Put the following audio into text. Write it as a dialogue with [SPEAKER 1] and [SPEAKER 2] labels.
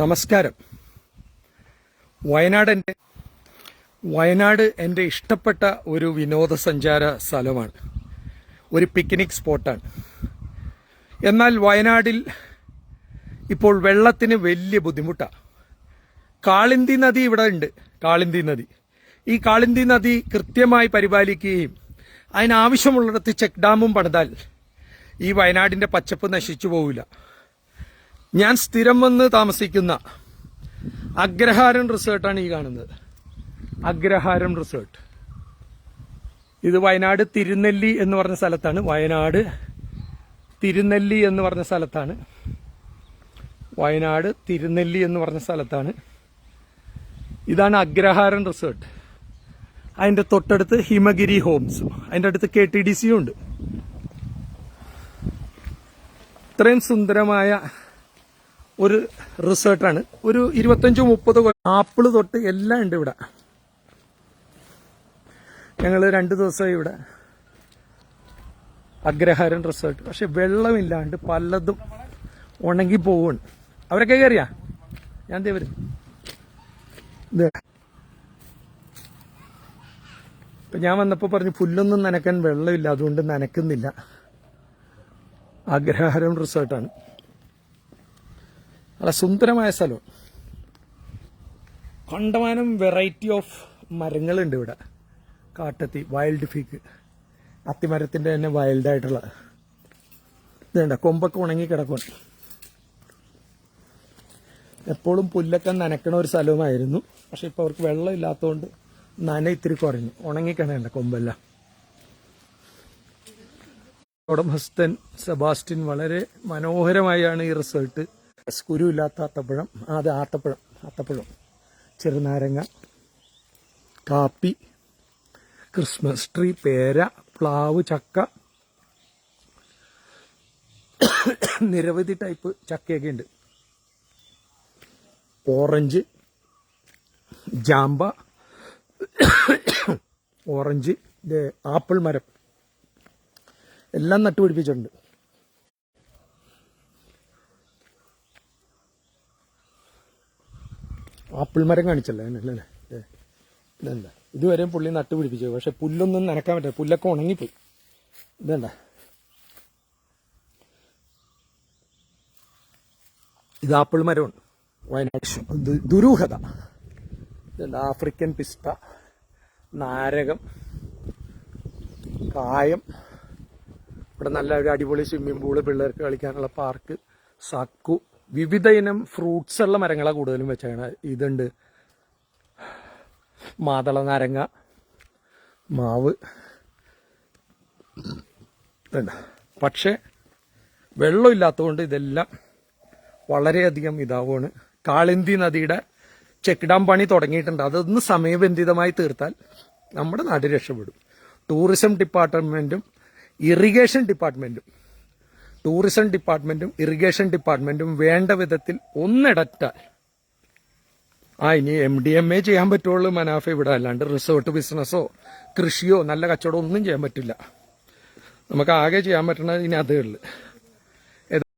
[SPEAKER 1] നമസ്കാരം. വയനാട് എന്റെ വയനാട് എന്റെ ഇഷ്ടപ്പെട്ട ഒരു വിനോദസഞ്ചാര സ്ഥലമാണ്. ഒരു പിക്നിക് സ്പോട്ടാണ് എന്നാൽ വയനാടിൽ ഇപ്പോൾ വെള്ളത്തിന് വലിയ ബുദ്ധിമുട്ടാണ് കാളിന്തി നദി ഇവിടെ ഉണ്ട്. കാളിന്തി നദി. ഈ കാളിന്തി നദി കൃത്യമായി പരിപാലിക്കുകയും അതിനാവശ്യമുള്ളിടത്ത് ചെക്ക് ഡാമും പണിതാൽ ഈ വയനാടിന്റെ പച്ചപ്പ് നശിച്ചു പോവില്ല. ഞാൻ സ്ഥിരം വന്ന് താമസിക്കുന്ന അഗ്രഹാരം റിസോർട്ടാണ് ഈ കാണുന്നത്. അഗ്രഹാരം റിസോർട്ട്. ഇത് വയനാട് തിരുനെല്ലി എന്ന് പറഞ്ഞ സ്ഥലത്താണ്. വയനാട് തിരുനെല്ലി എന്ന് പറഞ്ഞ സ്ഥലത്താണ്. വയനാട് തിരുനെല്ലി എന്ന് പറഞ്ഞ സ്ഥലത്താണ്. ഇതാണ് അഗ്രഹാരം റിസോർട്ട്. അതിന്റെ തൊട്ടടുത്ത് ഹിമഗിരി ഹോംസ്. അതിന്റെ അടുത്ത് കെ ടി ഡി സിയും ഉണ്ട്. ഇത്രയും സുന്ദരമായ ഒരു റിസോർട്ടാണ്. ഒരു ഇരുപത്തഞ്ചോ മുപ്പതോ ആപ്പിൾ തൊട്ട് എല്ലാം ഉണ്ട് ഇവിടെ. ഞങ്ങൾ രണ്ട് ദിവസമായി ഇവിടെ. അഗ്രഹാരം റിസോർട്ട്. പക്ഷെ വെള്ളമില്ലാണ്ട് പലതും ഉണങ്ങി പോവുകയാണ്. അവരൊക്കെ കയറിയാ? ഞാൻ ദേ വരും. ഇത് ഇപ്പൊ ഞാൻ വന്നപ്പോൾ പറഞ്ഞു പുല്ലൊന്നും നനക്കാൻ വെള്ളമില്ല അതുകൊണ്ട് നനക്കുന്നില്ല അഗ്രഹാരം റിസോർട്ടാണ്. നല്ല സുന്ദരമായ സ്ഥലം. കണ്ടമാനം വെറൈറ്റി ഓഫ് മരങ്ങളുണ്ട് ഇവിടെ. കാട്ടത്തി വൈൽഡ് ഫീക്ക് അത്തിമരത്തിന്റെ തന്നെ വൈൽഡായിട്ടുള്ള ഇതുണ്ട് കൊമ്പൊക്കെ ഉണങ്ങി കിടക്കും എപ്പോഴും പുല്ലൊക്കെ നനക്കണ ഒരു സ്ഥലവുമായിരുന്നു. പക്ഷെ ഇപ്പോൾ അവർക്ക് വെള്ളം ഇല്ലാത്തതുകൊണ്ട് നന ഇത്തിരി കുറഞ്ഞു. ഉണങ്ങിക്കണേണ്ട കൊമ്പെല്ലാം. ഉടമസ്ഥൻ സെബാസ്റ്റ്യൻ വളരെ മനോഹരമായാണ് ഈ റിസൾട്ട് കുരുവില്ലാത്ത അത്തപ്പഴം അത് ആത്തപ്പഴം ആത്തപ്പഴം ചെറുനാരങ്ങ കാപ്പി ക്രിസ്മസ് ട്രീ പേര പ്ലാവ് ചക്ക നിരവധി ടൈപ്പ് ചക്കയൊക്കെ ഉണ്ട്. ഓറഞ്ച് ജാമ്പ ഓറഞ്ച് ആപ്പിൾ മരം എല്ലാം നട്ടുപിടിപ്പിച്ചിട്ടുണ്ട്. ആപ്പിൾ മരം കാണിച്ചല്ലേ അല്ലേ? ഇതെന്താ ഇതുവരെയും പുള്ളി നട്ടുപിടിപ്പിച്ചു പക്ഷെ പുല്ലൊന്നും നനക്കാൻ പറ്റില്ല. പുല്ലൊക്കെ ഉണങ്ങിപ്പോയി. ഇതെന്താ ഇത് ആപ്പിൾ മരമാണ് വയനാട് ദുരൂഹത. ഇതെന്താ ആഫ്രിക്കൻ പിസ്ത നാരകം കായം. ഇവിടെ നല്ല ഒരു അടിപൊളി സ്വിമ്മിംഗ് പൂൾ പിള്ളേർക്ക് കളിക്കാനുള്ള പാർക്ക്. സക്കു. വിവിധ ഇനം ഫ്രൂട്ട്സ് ഉള്ള മരങ്ങളാണ് കൂടുതലും വെച്ചാണ് ഇതുണ്ട്. മാതള നാരങ്ങ മാവ് പക്ഷേ വെള്ളം ഇല്ലാത്തതുകൊണ്ട് ഇതെല്ലാം വളരെയധികം ഇതാവുകയാണ് കാളിന്തി നദിയുടെ ചെക്ക് ഡാം പണി തുടങ്ങിയിട്ടുണ്ട്. അതൊന്ന് സമയബന്ധിതമായി തീർത്താൽ നമ്മുടെ നാട് രക്ഷപ്പെടും. ടൂറിസം ഡിപ്പാർട്ട്മെന്റും ഇറിഗേഷൻ ഡിപ്പാർട്ട്മെന്റും ടൂറിസം ഡിപ്പാർട്ട്മെന്റും ഇറിഗേഷൻ ഡിപ്പാർട്ട്മെന്റും വേണ്ട വിധത്തിൽ ഒന്നിടറ്റാൽ ആ ഇനി എം ഡി എം എ ചെയ്യാൻ പറ്റുള്ളൂ മനാഫ ഇവിടെ. അല്ലാണ്ട് റിസോർട്ട് ബിസിനസ്സോ കൃഷിയോ നല്ല കച്ചവടമോ ഒന്നും ചെയ്യാൻ പറ്റില്ല. നമുക്ക് ആകെ ചെയ്യാൻ പറ്റുന്നത് ഇനി അതേ ഉള്ളു.